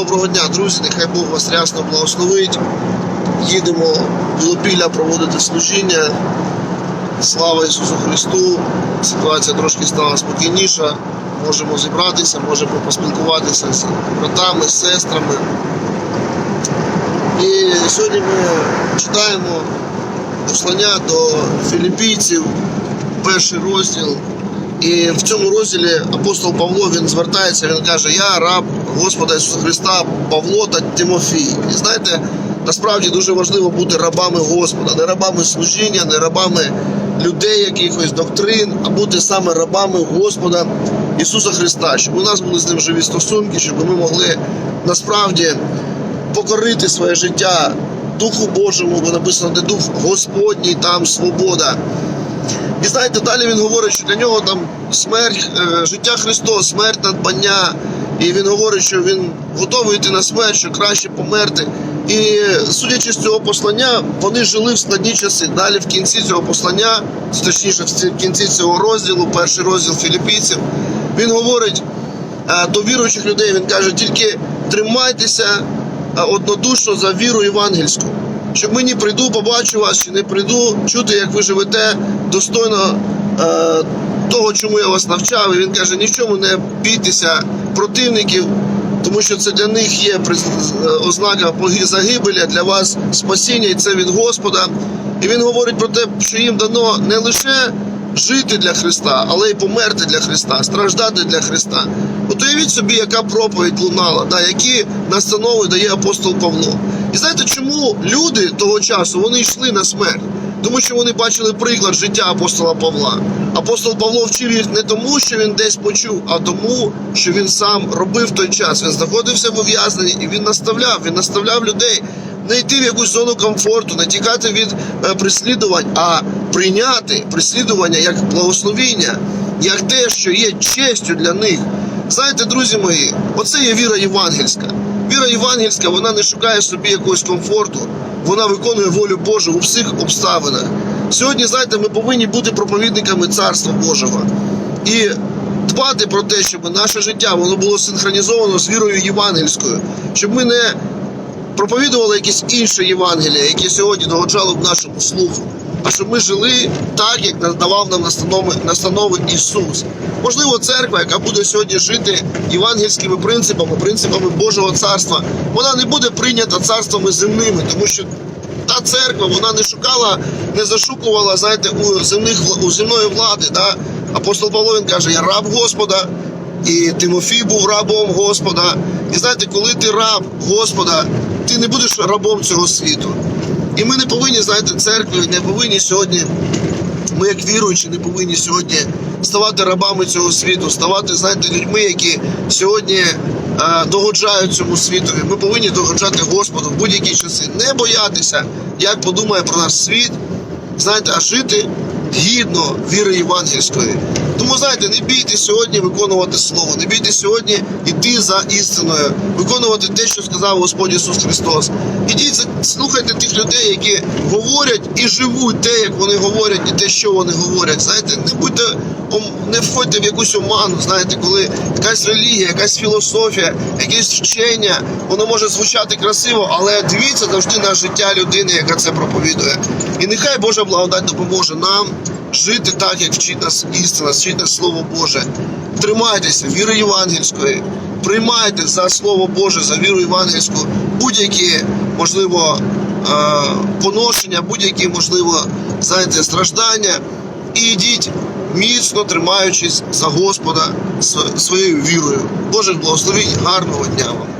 Доброго дня, друзі. Нехай Бог вас рясно благословить. Їдемо в Білопілля проводити служіння. Слава Ісусу Христу! Ситуація трошки стала спокійніша. Можемо зібратися, можемо поспілкуватися з братами, з сестрами. І сьогодні ми читаємо послання до філіппійців, перший розділ. І в цьому розділі апостол Павло він звертається, він каже: Я раб Господа Ісуса Христа, Павло та Тимофій. І знаєте, насправді дуже важливо бути рабами Господа, не рабами служіння, не рабами людей, якихось доктрин, а бути саме рабами Господа Ісуса Христа, щоб у нас були з ним живі стосунки, щоб ми могли насправді покорити своє життя Духу Божому, бо написано, де Дух Господній, там свобода. І знаєте, далі він говорить, що для нього там смерть, е, життя Христос, смерть надбання. І він говорить, що він готовий йти на смерть, що краще померти. І судячи з цього послання, вони жили в складні часи. Далі в кінці цього послання, точніше, в кінці цього розділу, перший розділ філіппійців, він говорить е, до віруючих людей, він каже, тільки тримайтеся е, однодушно за віру євангельську. Щоб мені прийду, побачу вас, чи не прийду, чути, як ви живете достойно е, того, чому я вас навчав. І він каже: ні в чому не бійтеся противників, тому що це для них є е, ознака загибелі, для вас спасіння, і це від Господа. І він говорить про те, що їм дано не лише жити для Христа, але й померти для Христа, страждати для Христа. От уявіть собі, яка проповідь лунала, да, які настанови дає апостол Павло. І знаєте, чому люди того часу вони йшли на смерть? Тому що вони бачили приклад життя апостола Павла. Апостол Павло вчив їх не тому, що він десь почув, а тому, що він сам робив той час. Він знаходився в ув'язненні і він наставляв. Він наставляв людей не йти в якусь зону комфорту, не тікати від е, переслідувань, а прийняти переслідування як благословіння, як те, що є честю для них. Знаєте, друзі мої, оце є віра євангельська. Віра євангельська, вона не шукає собі якогось комфорту, вона виконує волю Божу у всіх обставинах. Сьогодні, знаєте, ми повинні бути проповідниками Царства Божого і дбати про те, щоб наше життя воно було синхронізовано з вірою євангельською, щоб ми не проповідували якісь інші Євангелія, які сьогодні догоджали в нашому слуху. А щоб ми жили так, як надавав нам настанови, настанови Ісус. Можливо, церква, яка буде сьогодні жити євангельськими принципами, принципами Божого царства, вона не буде прийнята царствами земними, тому що та церква вона не шукала, не зашукувала, знаєте, у земних у земної влади. Да? Апостол Павло він каже: Я раб Господа, і Тимофій був рабом Господа. І знаєте, коли ти раб Господа, ти не будеш рабом цього світу. І ми не повинні, знаєте, церкви не повинні сьогодні. Ми, як віруючі, не повинні сьогодні ставати рабами цього світу, ставати, знаєте, людьми, які сьогодні е, догоджають цьому світові. Ми повинні догоджати Господу в будь-які часи, не боятися, як подумає про нас світ, знаєте, а жити гідно віри євангельської. Тому знаєте, не бійте сьогодні виконувати слово, не бійте сьогодні йти за істиною, виконувати те, що сказав Господь Ісус Христос. Ідіть, слухайте тих людей, які говорять і живуть те, як вони говорять, і те, що вони говорять. Знаєте, не будьте не входьте в якусь оману. Знаєте, коли якась релігія, якась філософія, якесь вчення, воно може звучати красиво, але дивіться завжди на життя людини, яка це проповідує. І нехай Божа благодать допоможе нам жити так, як вчить нас істина, вчить нас Слово Боже. Тримайтеся віри євангельської, приймайте за Слово Боже, за віру євангельську будь-які, можливо, е, поношення, будь-які, можливо, знаєте, страждання. І йдіть міцно тримаючись за Господа своєю вірою. Божих благословень, гарного дня вам!